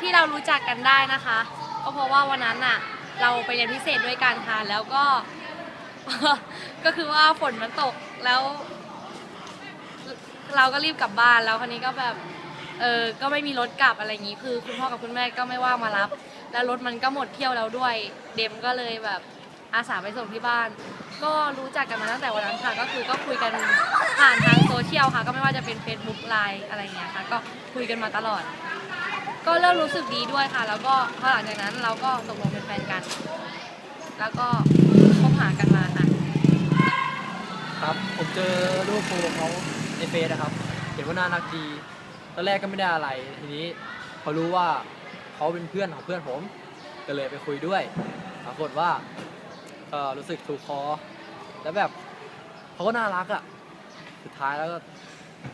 ที่เรารู้จักกันได้นะคะ ก็เพราะว่าวันนั้นน่ะเราไปเรียนพิเศษด้วยกันค่ะแล้วก็ ก็คือว่าฝนมันตกแล้ว เราก็รีบกลับบ้านแล้วคนนี้ก็แบบเออก็ไม่มีรถกลับอะไรอย่างนี้ คือ คุณพ่อกับคุณแม่ก็ไม่ว่างมารับ แล้วรถมันก็หมดเที่ยวแล้วด้วย เดมก็เลยแบบ อาสาไปส่งที่บ้าน ก็รู้จักกันมาตั้งแต่วันนั้นค่ะ ก็คือก็คุยกันผ่านทางโซเชียลค่ะ ก็ไม่ว่าจะเป็น Facebook ไลน์อะไรเงี้ยค่ะ ก็คุยกันมาตลอด ก็เริ่มรู้สึกดีด้วยค่ะ แล้วก็พอหลังจากนั้นเราก็ตกลงเป็นแฟนกัน แล้วก็คบหากันมาค่ะ ครับผมเจอรูปโปรเขาในเฟซนะครับ เห็นว่าน่ารักดีตอนแรกก็ไม่ได้อะไรทีนี้พอรู้ว่าเขาเป็นเพื่อนของเพื่อนผม ก็เลยไปคุยด้วยปรากฏว่า เออรู้สึกถูกคอ แล้วแบบเขาก็น่ารักอะ่ะ สุดท้ายแล้วก็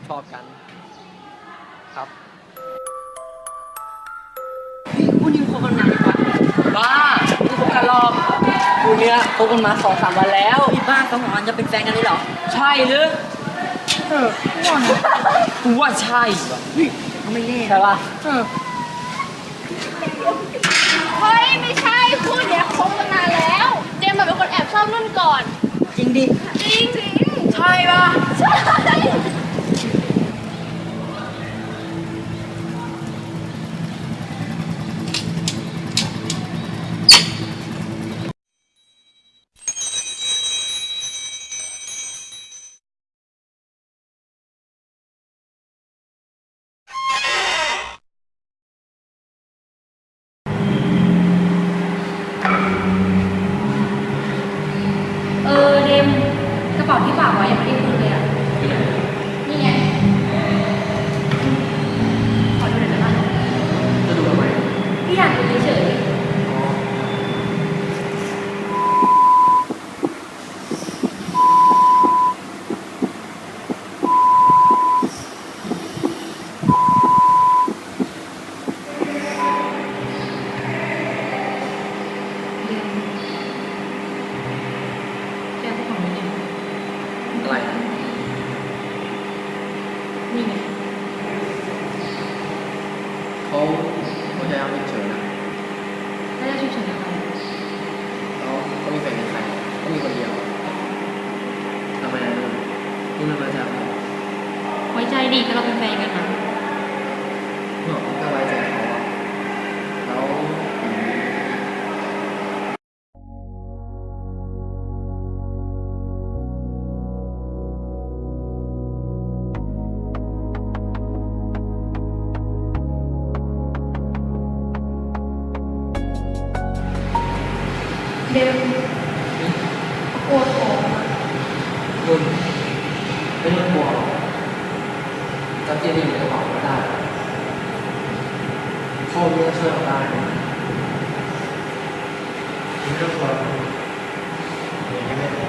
ชอบกัน ครับคู่นี้คบกันนานกว่าบ้าไม่คบกันหรอกคู่เนี้ยคบกันมาสองสามวันแล้วพี่บ้าสองสามวันจะเป็นแฟนกันเลยเหรอ ใช่หรือเออว่าไงกูว่าใช่ว่ะเขาไม่แน่ใช่ป่ะเออเฮ้ย ไม่ใช่คู่เนี้ยคบกันนานแล้ว เจมส์เป็นคนแอบชอบนุ่นก่อน จริงดิ จริงจริงใช่ป่ะ ใช่ อะไร นี่ไงเขาเขาจะเอาเฉยๆนะแล้วจะฉุกเฉินอะไรแล้วเขามีแฟนเป็นใครเขามีคนเดียวทำไมอะนุ่นนุ่นมาจากไหนไว้ใจดีก็เราเป็นแฟนกันนะเมื่อก็ไว้ใจุนไม่ต้องกลัวกจะเจดีอยู่ในกระเป๋าก็ได้พ่อรู้จะช่วยเราได้ไม่ต้องกลัวเดี๋ยวไม่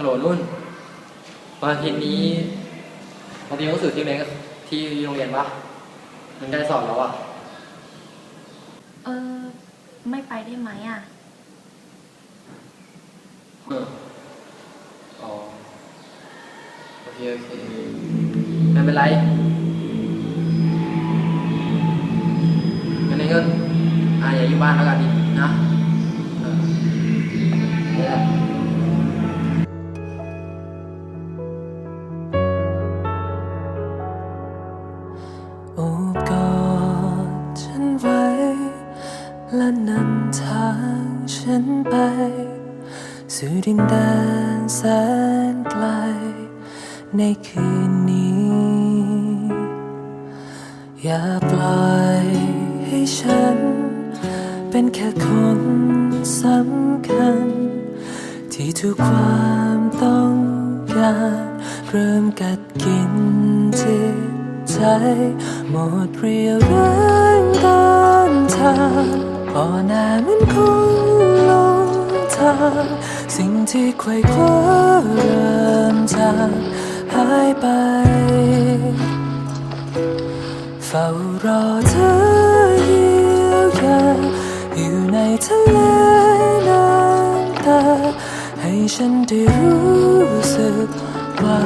ฮัลโหลนุ่นวันอาทิตย์นี้มาเรียนหนังสือที่โรงเรียนที่โรงเรียนปะมันใกล้สอบแล้วอะเออ ไม่ไปได้ไหมอะ เอออ๋อโอเคโอเคไม่เป็นไรงั้นเองก็อ่าอย่าอยู่บ้านแล้วกันดิ สู่ดินแดนแสนไกล ในคืนนี้ อย่าปล่อยให้ฉัน เป็นแค่คนสำคัญ ที่ทุกความต้องการเริ่มกัดกินจิตใจ หมดเรียวแรงต้านทานอ่อนแอเหมันคงลงทาง สิ่งที่ไขว่คว้าเริ่มจะหายไป เฝ้ารอเธอเยียวยาอยู่ในทะเลน้ำตาให้ฉันได้รู้สึกว่า